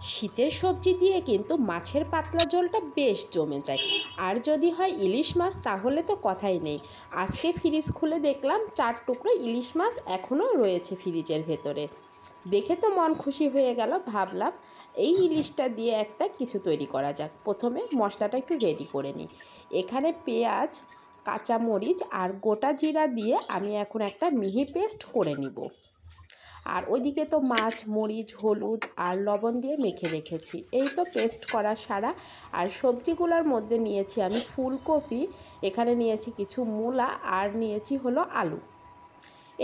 শীতের সবজি দিয়ে কিন্তু মাছের পাতলা ঝোলটা বেশ জমে যায়। আর যদি হয় ইলিশ মাছ, তাহলে তো কথাই নেই। আজকে ফ্রিজ খুলে দেখলাম, চার টুকরো ইলিশ মাছ এখনও রয়েছে ফ্রিজের ভেতরে। দেখে তো মন খুশি হয়ে গেল, ভাবলাম এই ইলিশটা দিয়ে একটা কিছু তৈরি করা যাক। প্রথমে মশলাটা একটু রেডি করে নিই। এখানে পেঁয়াজ, কাঁচামরিচ আর গোটা জিরা দিয়ে আমি এখন একটা মিহি পেস্ট করে নিব। আর ওইদিকে তো মাছ, মরিচ, হলুদ আর লবণ দিয়ে মেখে রেখেছি। এই তো পেস্ট করা সারা। আর সবজিগুলোর মধ্যে নিয়েছি আমি ফুলকপি, এখানে নিয়েছি কিছু মূলা আর নিয়েছি হলো আলু।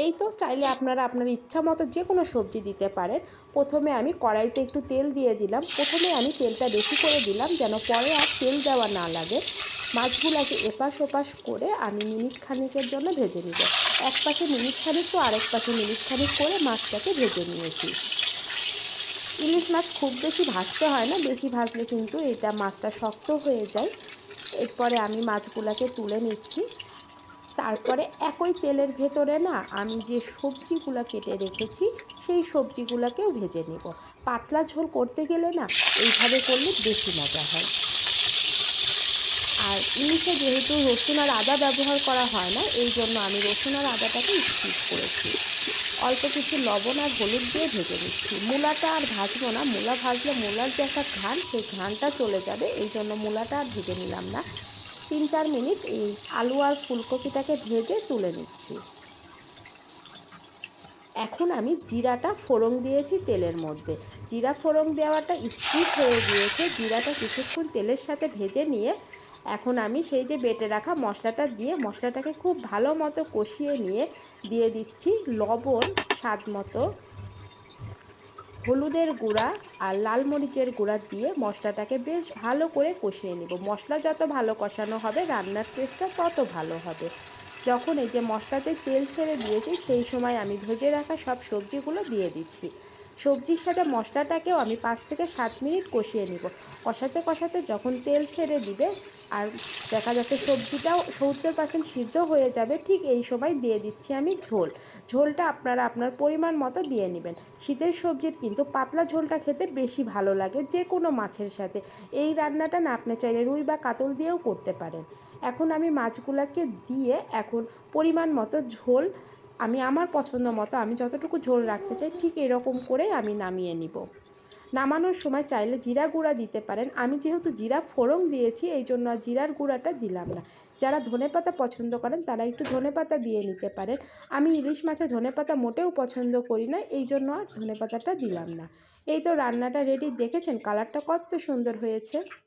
এই তো চাইলে আপনারা আপনার ইচ্ছা মতো যে কোনো সবজি দিতে পারেন। প্রথমে আমি কড়াইতে একটু তেল দিয়ে দিলাম। প্রথমে আমি তেলটা বেশি করে দিলাম যেন পরে আর তেল দেওয়া না লাগে। মাছগুলোকে এপাশ ওপাশ করে আমি মিনিট খানিকের জন্য ভেজে নিব। এক পাশে মিনিট খানিক তো আরেক পাশে মিনিট খানিক করে মাছটাকে ভেজে নিয়েছি। ইলিশ মাছ খুব বেশি ভাজতে হয় না, বেশি ভাজলে কিন্তু এটা মাছটা শক্ত হয়ে যায়। এরপরে আমি মাছগুলোকে তুলে নিচ্ছি। তারপরে একই তেলের ভেতরে না আমি যে সবজিগুলো কেটে রেখেছি, সেই সবজিগুলোকেও ভেজে নেব। পাতলা ঝোল করতে গেলে না এইভাবে করলে বেশি মজা হয়। আর ইলিশে যেহেতু রসুন আর আদা ব্যবহার করা হয় না, এই জন্য আমি রসুন আর আদাটাকে স্কিপ করেছি। অল্প কিছু লবণ আর হলুদ দিয়ে ভেজে নিচ্ছি। মূলাটা আর ভাজবো না। মূলা ভাজলে মূলার যে একটা ঘ্রাণ, সেই ঘ্রাণটা চলে যাবে। এই জন্য মূলাটা আর ভেজে নিলাম না। তিন চার মিনিট এই আলু আর ফুলকপিটাকে ভেজে তুলে নিচ্ছি। এখন আমি জিরাটা ফোড়ন দিয়েছি তেলের মধ্যে। জিরা ফোড়ন দেওয়াটা স্কিপ হয়ে গিয়েছে। জিরাটা কিছুক্ষণ তেলের সাথে ভেজে নিয়ে এখন আমি সেই যে বেটে রাখা মশলাটা দিয়ে মশলাটাকে খুব ভালো মতো কষিয়ে নিয়ে দিয়ে দিচ্ছি লবণ স্বাদ মতো, হলুদের গুঁড়া আর লাল মরিচের গুঁড়া দিয়ে মশলাটাকে বেশ ভালো করে কষিয়ে নেব। মশলা যত ভালো কষানো হবে, রান্নার টেস্টটা তত ভালো হবে। যখন এই যে মশলাতে তেল ছেড়ে দিয়েছি, সেই সময় আমি ভেজে রাখা সব সবজিগুলো দিয়ে দিচ্ছি। সবজির সাথে মশলাটাকেও আমি পাঁচ থেকে সাত মিনিট কষিয়ে নিব। কষাতে কষাতে যখন তেল ছেড়ে দিবে আর দেখা যাচ্ছে সবজিটাও সত্তর পার্সেন্ট সিদ্ধ হয়ে যাবে, ঠিক এই সময় দিয়ে দিচ্ছি আমি ঝোল। ঝোলটা আপনারা আপনার পরিমাণ মতো দিয়ে নেবেন। শীতের সবজির কিন্তু পাতলা ঝোলটা খেতে বেশি ভালো লাগে যে কোনো মাছের সাথে। এই রান্নাটা না, আপনি চাইলে রুই বা কাতল দিয়েও করতে পারেন। এখন আমি মাছগুলোকে দিয়ে এখন পরিমাণ মতো ঝোল আমি আমার পছন্দ মতো আমি যতটুকু ঝোল রাখতে চাই, ঠিক এরকম করে আমি নামিয়ে নিব। নামানোর সময় চাইলে জিরা গুঁড়া দিতে পারেন। আমি যেহেতু জিরা ফোড়ন দিয়েছি, এই জন্য আর জিরার গুঁড়াটা দিলাম না। যারা ধনে পাতা পছন্দ করেন, তারা একটু ধনে পাতা দিয়ে নিতে পারেন। আমি ইলিশ মাছে ধনে পাতা মোটেও পছন্দ করি না, এই জন্য আর ধনে পাতাটা দিলাম না। এই তো রান্নাটা রেডি দেখেছেন? কালারটা কত সুন্দর হয়েছে।